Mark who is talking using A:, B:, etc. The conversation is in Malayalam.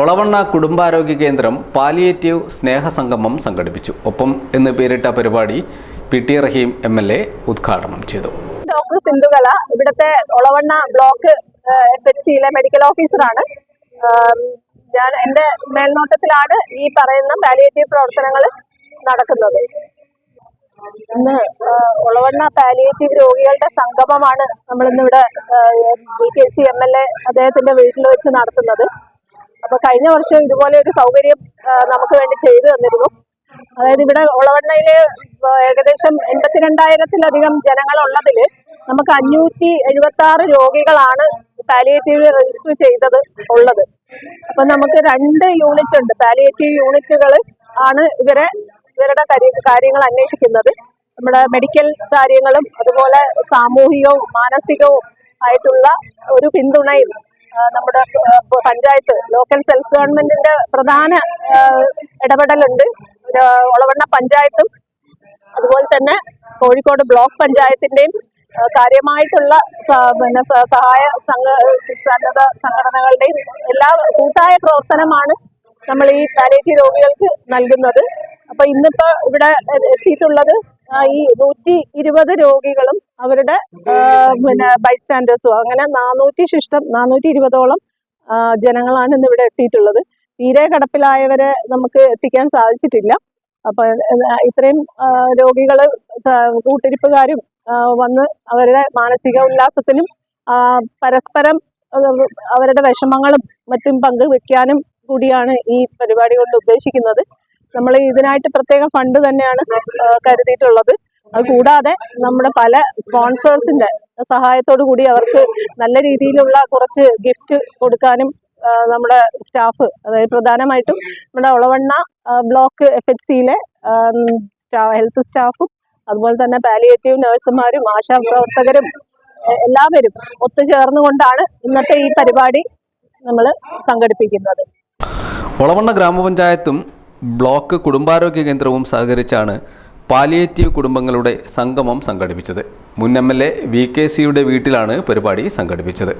A: ഒളവണ്ണ കുടുംബാരോഗ്യ കേന്ദ്രം പാലിയേറ്റീവ് സ്നേഹസംഗമം സംഘടിപ്പിച്ചു. ഒപ്പം എന്ന് പേരിട്ട പരിപാടി P T Rahim M L A ഉദ്ഘാടനം ചെയ്തു.
B: ഡോക്ടർ സിന്ധുകല ഇവിടുത്തെ ഒളവണ്ണ ബ്ലോക്ക് എഫ് എച്ച് സിയിലെ മെഡിക്കൽ ഓഫീസറാണ്. ഞാൻ എന്റെ മേൽനോട്ടത്തിലാണ് ഈ പറയുന്ന പാലിയേറ്റീവ് പ്രവർത്തനങ്ങൾ നടക്കുന്നത്. ഇന്ന് ഒളവണ്ണ പാലിയേറ്റീവ് രോഗികളുടെ സംഗമമാണ് നമ്മൾ ഇന്നിവിടെ B K C M L A അദ്ദേഹത്തിന്റെ വീട്ടിൽ വെച്ച് നടത്തുന്നത്. അപ്പൊ കഴിഞ്ഞ വർഷം ഇതുപോലെ ഒരു സൗകര്യം നമുക്ക് വേണ്ടി ചെയ്തു തന്നിരുന്നു. അതായത് ഇവിടെ ഒളവണ്ണയിൽ ആ, ഏകദേശം എൺപത്തിരണ്ടായിരത്തിലധികം ഉള്ളതിൽ നമുക്ക് അഞ്ഞൂറ്റി എഴുപത്തി ആറ് രോഗികളാണ് പാലിയേറ്റീവ് രജിസ്റ്റർ ചെയ്തത് ഉള്ളത്. അപ്പൊ നമുക്ക് രണ്ട് യൂണിറ്റ് ഉണ്ട്. പാലിയേറ്റീവ് യൂണിറ്റുകൾ ആണ് ഇവരെ ഇവരുടെ കാര്യങ്ങൾ അന്വേഷിക്കുന്നത്. നമ്മുടെ മെഡിക്കൽ കാര്യങ്ങളും അതുപോലെ സാമൂഹികവും മാനസികവും ആയിട്ടുള്ള ഒരു പിന്തുണയും നമ്മുടെ പഞ്ചായത്ത് ലോക്കൽ സെൽഫ് ഗവൺമെന്റിന്റെ പ്രധാന ഇടപെടലുണ്ട്. ഒളവണ്ണ പഞ്ചായത്തും അതുപോലെ തന്നെ കോഴിക്കോട് ബ്ലോക്ക് പഞ്ചായത്തിന്റെയും കാര്യമായിട്ടുള്ള പിന്നെ സഹായ സംഘ സന്നദ്ധ സംഘടനകളുടെയും എല്ലാ കൂട്ടായ പ്രവർത്തനമാണ് നമ്മൾ ഈ പാലിയേറ്റീവ് രോഗികൾക്ക് നൽകുന്നത്. അപ്പൊ ഇന്നിപ്പോ ഇവിടെ എത്തിയിട്ടുള്ളത് ഈ നൂറ്റി ഇരുപത് രോഗികളും അവരുടെ പിന്നെ ബൈസ്റ്റാൻഡേഴ്സും അങ്ങനെ നാനൂറ്റി ശിഷ്ടം നാനൂറ്റി ഇരുപതോളം ജനങ്ങളാണ് ഇന്ന് ഇവിടെ എത്തിയിട്ടുള്ളത്. തീരെ കിടപ്പിലായവരെ നമുക്ക് എത്തിക്കാൻ സാധിച്ചിട്ടില്ല. അപ്പൊ ഇത്രയും രോഗികൾ കൂട്ടിരിപ്പുകാരും വന്ന് അവരുടെ മാനസിക ഉല്ലാസത്തിനും പരസ്പരം അവരുടെ വിഷമങ്ങളും മറ്റും പങ്കുവെക്കാനും കൂടിയാണ് ഈ പരിപാടി കൊണ്ട് ഉദ്ദേശിക്കുന്നത്. നമ്മൾ ഇതിനായിട്ട് പ്രത്യേക ഫണ്ട് തന്നെയാണ് കരുതിയിട്ടുള്ളത്. അത് കൂടാതെ നമ്മുടെ പല സ്പോൺസേഴ്സിന്റെ സഹായത്തോടു കൂടി അവർക്ക് നല്ല രീതിയിലുള്ള കുറച്ച് ഗിഫ്റ്റ് കൊടുക്കാനും നമ്മുടെ സ്റ്റാഫ് അതായത് പ്രധാനമായിട്ടും നമ്മുടെ ഒളവണ്ണ ബ്ലോക്ക് എഫ് എച്ച് സിയിലെ ഹെൽത്ത് സ്റ്റാഫും അതുപോലെ തന്നെ പാലിയേറ്റീവ് നഴ്സുമാരും ആശാപ്രവർത്തകരും എല്ലാവരും ഒത്തുചേർന്നുകൊണ്ടാണ് ഇന്നത്തെ ഈ പരിപാടി നമ്മൾ സംഘടിപ്പിക്കുന്നത്.
A: ഒളവണ്ണ ഗ്രാമപഞ്ചായത്തും ബ്ലോക്ക് കുടുംബാരോഗ്യ കേന്ദ്രവും സഹകരിച്ചാണ് പാലിയേറ്റീവ് കുടുംബങ്ങളുടെ സംഗമം സംഘടിപ്പിച്ചത്. മുൻ M L A V K സിയുടെ വീട്ടിലാണ് പരിപാടി സംഘടിപ്പിച്ചത്.